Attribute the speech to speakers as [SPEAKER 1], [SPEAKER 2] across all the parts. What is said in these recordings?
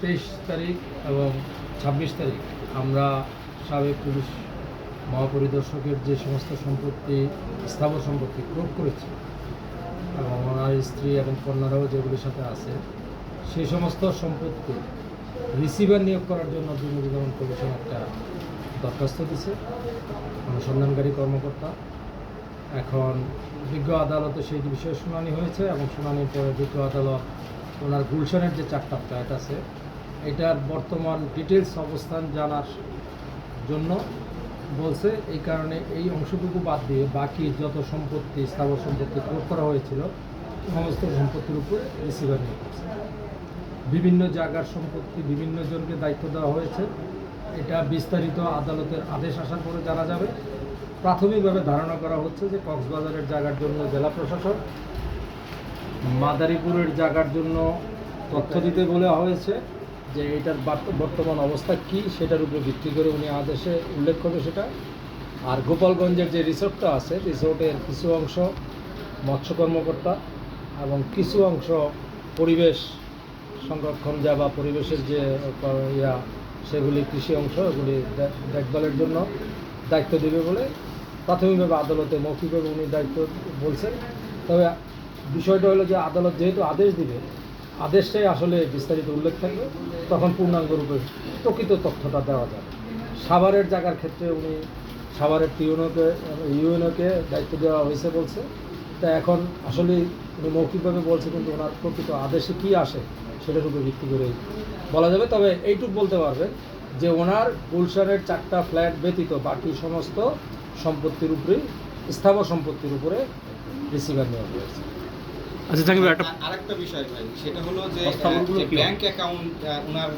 [SPEAKER 1] তেইশ তারিখ এবং ছাব্বিশ তারিখ আমরা সাবেক পুলিশ মহাপরিদর্শকের যে সমস্ত সম্পত্তি, স্থাবর সম্পত্তি ক্রোধ করেছি এবং ওনার স্ত্রী এবং কন্যারাও যেগুলির সাথে আছে, সেই সমস্ত সম্পত্তি রিসিভার নিয়োগ করার জন্য দুর্নীতি দমন কমিশন একটা দরখাস্ত দিছে, অনুসন্ধানকারী কর্মকর্তা। এখন বিজ্ঞ আদালতে সেই বিষয়ে শুনানি হয়েছে এবং শুনানির পরে বিজ্ঞ আদালত ওনার গুলশানের যে চারটা ফ্ল্যাট আছে এটার বর্তমান ডিটেলস অবস্থান জানার জন্য বলছে, এই কারণে এই অংশটুকু বাদ দিয়ে বাকি যত সম্পত্তি, স্থাবর সম্পত্তি প্রয়োগ করা হয়েছিল, সমস্ত সম্পত্তির উপরে রিসিভার নিয়ে বিভিন্ন জায়গার সম্পত্তি বিভিন্ন জনকে দায়িত্ব দেওয়া হয়েছে। এটা বিস্তারিত আদালতের আদেশ আসার পরে জানা যাবে। প্রাথমিকভাবে ধারণা করা হচ্ছে যে কক্সবাজারের জায়গার জন্য জেলা প্রশাসন, মাদারীপুরের জায়গার জন্য তথ্য দিতে বলা হয়েছে। যে এটার বর্তমান অবস্থা কি সেটার উপর ভিত্তি করে উনি আদেশে উল্লেখ করবে সেটা। আর গোপালগঞ্জের যে রিসোর্টটা আছে, রিসোর্টের কিছু অংশ মৎস্য কর্মকর্তা এবং কিছু অংশ পরিবেশ সংরক্ষণ যা বা পরিবেশের যে ইয়া, সেগুলি কৃষি অংশ, এগুলি দেখভালের জন্য দায়িত্ব দেবে বলে প্রাথমিকভাবে আদালতে, মৌখিকভাবে উনি দায়িত্ব বলছেন। তবে বিষয়টা হলো যে আদালত যেহেতু আদেশ দিবে আদেশটাই আসলে বিস্তারিত উল্লেখ থাকবে, তখন পূর্ণাঙ্গ রূপে প্রকৃত তথ্যটা দেওয়া যাবে। সাভারের জায়গার ক্ষেত্রে উনি সাভারের টিউনোকে, ইউএনওকে দায়িত্ব দেওয়া হয়েছে বলছে। তা এখন আসলে উনি মৌখিকভাবে বলছে, কিন্তু ওনার প্রকৃত আদেশে কি আসে সেটার উপর ভিত্তি করেই বলা যাবে। তবে এইটুকু বলতে পারবেন যে ওনার গুলশানের চারটা ফ্ল্যাট ব্যতীত বাকি সমস্ত সম্পত্তির উপরেই, স্থাবর সম্পত্তির উপরে রিসিভার নেওয়া হয়েছে।
[SPEAKER 2] আচ্ছা ভাই একটা
[SPEAKER 3] আর- আরেকটা বিষয় ভাই সেটা হলো যে
[SPEAKER 2] কি?
[SPEAKER 3] ব্যাংক অ্যাকাউন্ট ওনার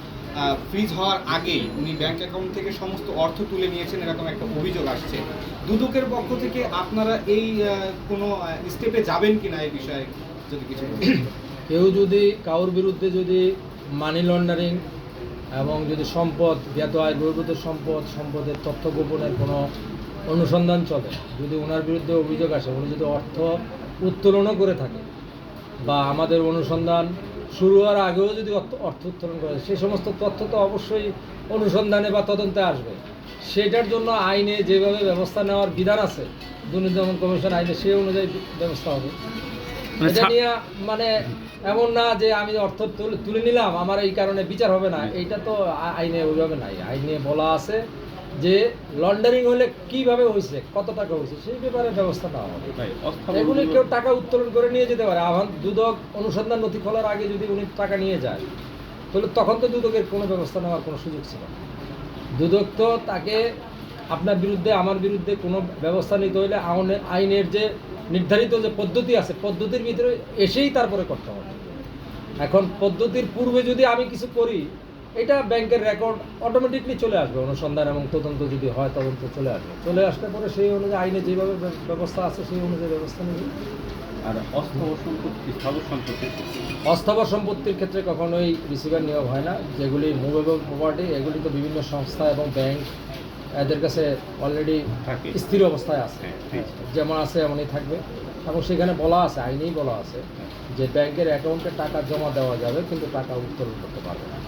[SPEAKER 3] ফ্রিজ হওয়ার আগেই উনি ব্যাংক অ্যাকাউন্ট থেকে সমস্ত অর্থ তুলে নিয়েছেন এরকম একটা অভিযোগ আসছে দুদকের পক্ষ থেকে আপনারা এই কোনো স্টেপে যাবেন কিনা এই বিষয়ে যদি কিছু
[SPEAKER 1] কেউ যদি কারোর বিরুদ্ধে যদি মানি লন্ডারিং এবং যদি সম্পদ জ্ঞাত আয় বহির্ভূত সম্পদ সম্পদের তথ্য গোপনের কোনো অনুসন্ধান চলে যদি ওনার বিরুদ্ধে অভিযোগ আসে উনি যদি অর্থ উত্তোলনও করে থাকে বা আমাদের অনুসন্ধান শুরু হওয়ার আগেও যদি অর্থ উত্তোলন করে সেই সমস্ত তথ্য তো অবশ্যই অনুসন্ধানে বা তদন্তে আসবে। সেটার জন্য আইনে যেভাবে ব্যবস্থা নেওয়ার বিধান আছে দুর্নীতি দমন কমিশন আইনে সেই অনুযায়ী ব্যবস্থা হবে।
[SPEAKER 2] মানে
[SPEAKER 1] এটা নিয়ে মানে এমন না যে আমি অর্থ তুলে নিলাম আমার এই কারণে বিচার হবে না। এইটা তো আইনে ওইভাবে নাই। আইনে বলা আছে যে লন্ডারিং হলে কীভাবে হয়েছে কত টাকা হয়েছে সেই ব্যাপারে ব্যবস্থা নেওয়া হবে। এগুলি কেউ টাকা উত্তোলন করে নিয়ে যেতে পারে। আহ্বান দুদক অনুসন্ধান নথি খোলার আগে যদি উনি টাকা নিয়ে যায় তাহলে তখন তো দুদকের কোনো ব্যবস্থা নেওয়ার কোনো সুযোগ ছিল না। দুদক তো তাকে আপনার বিরুদ্ধে আমার বিরুদ্ধে কোনো ব্যবস্থা নিতে হলে আইনের- আইনের যে নির্ধারিত যে পদ্ধতি আছে পদ্ধতির ভিতরে এসেই তারপরে করতে হবে। এখন পদ্ধতির পূর্বে যদি আমি কিছু করি এটা ব্যাংকের রেকর্ড অটোমেটিকলি চলে আসবে অনুসন্ধান এবং তদন্ত যদি হয় তদন্ত চলে আসবে। চলে আসলে পরে সেই অনুযায়ী আইনে যেভাবে ব্যবস্থা আছে সেই অনুযায়ী ব্যবস্থা নেবে।
[SPEAKER 2] আর অস্থাবর সম্পত্তি স্থাবর সম্পত্তি?
[SPEAKER 1] অস্থাবর সম্পত্তির ক্ষেত্রে কখনোই রিসিভার নিয়োগ হয় না। যেগুলি মুভেবল প্রপার্টি এগুলি তো বিভিন্ন সংস্থা এবং ব্যাংক এদের কাছে অলরেডি স্থির অবস্থায় আছে।
[SPEAKER 2] হ্যাঁ,
[SPEAKER 1] যেমন আছে এমনই থাকবে। এবং সেখানে বলা আছে আইনেই বলা আছে যে ব্যাংকের অ্যাকাউন্টে টাকা জমা দেওয়া যাবে কিন্তু টাকা উত্তোলন করতে পারবে না।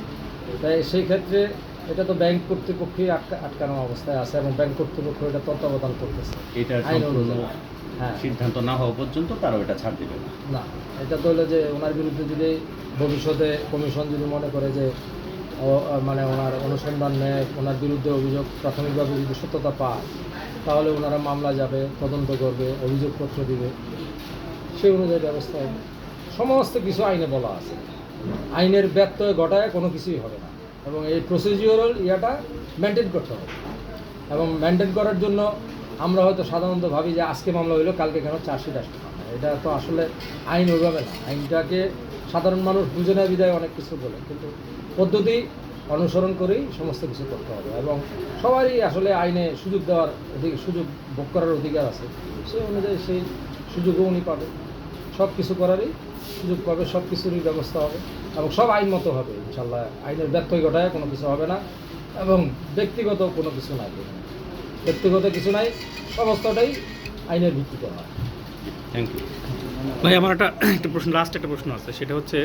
[SPEAKER 1] তাই সেই ক্ষেত্রে এটা তো ব্যাংক কর্তৃপক্ষই আটকা আটকানো অবস্থায় আছে এবং ব্যাংক কর্তৃপক্ষ এটা তত্ত্বাবধান করতেছে।
[SPEAKER 2] এটার
[SPEAKER 1] আইন অনুযায়ী। হ্যাঁ।
[SPEAKER 2] সিদ্ধান্ত না হওয়া পর্যন্ত তারা এটা ছাড় দেবে না।
[SPEAKER 1] এটা তো হলো যে ওনার বিরুদ্ধে যদি ভবিষ্যতে কমিশন যদি মনে করে যে মানে ওনার অনুসন্ধান নেয় ওনার বিরুদ্ধে অভিযোগ প্রাথমিকভাবে যদি সত্যতা পায় তাহলে ওনারা মামলা যাবে তদন্ত করবে অভিযোগপত্র দিবে। সেই অনুযায়ী ব্যবস্থা হবে। সমস্ত কিছু আইনে বলা আছে। আইনের ব্যত্যয় ঘটায় কোনো কিছুই হবে না। এবং এই প্রসিডিওরাল ইয়াটা মেনটেন করতে হবে। এবং মেনটেন করার জন্য আমরা হয়তো সাধারণত ভাবি যে আজকে মামলা হইল, কালকে কেন চার্জশিট পারে। এটা তো আসলে আইন ওইভাবে না। আইনটাকে সাধারণ মানুষ বুঝে না বিদায় অনেক কিছু বলে। কিন্তু পদ্ধতি অনুসরণ করেই সমস্ত কিছু করতে হবে। এবং সবারই আসলে আইনে সুযোগ দেওয়ার অধিক সুযোগ ভোগ করার অধিকার আছে। সেই অনুযায়ী সেই সুযোগও উনি পাবে। সব কিছু করারই সুযোগ পাবে, সব কিছুরই ব্যবস্থা হবে এবং সব আইন মতো হবে ইনশাল্লাহ আইনের ব্যর্থ ঘটায় কোনো কিছু হবে না এবং ব্যক্তিগত কোনো কিছু নাই। ব্যক্তিগত কিছু নাই, সমস্তটাই আইনের ভিত্তিতে হয়।
[SPEAKER 2] থ্যাংক ইউ ভাই, আমার একটা একটা প্রশ্ন লাস্ট একটা প্রশ্ন আছে, সেটা হচ্ছে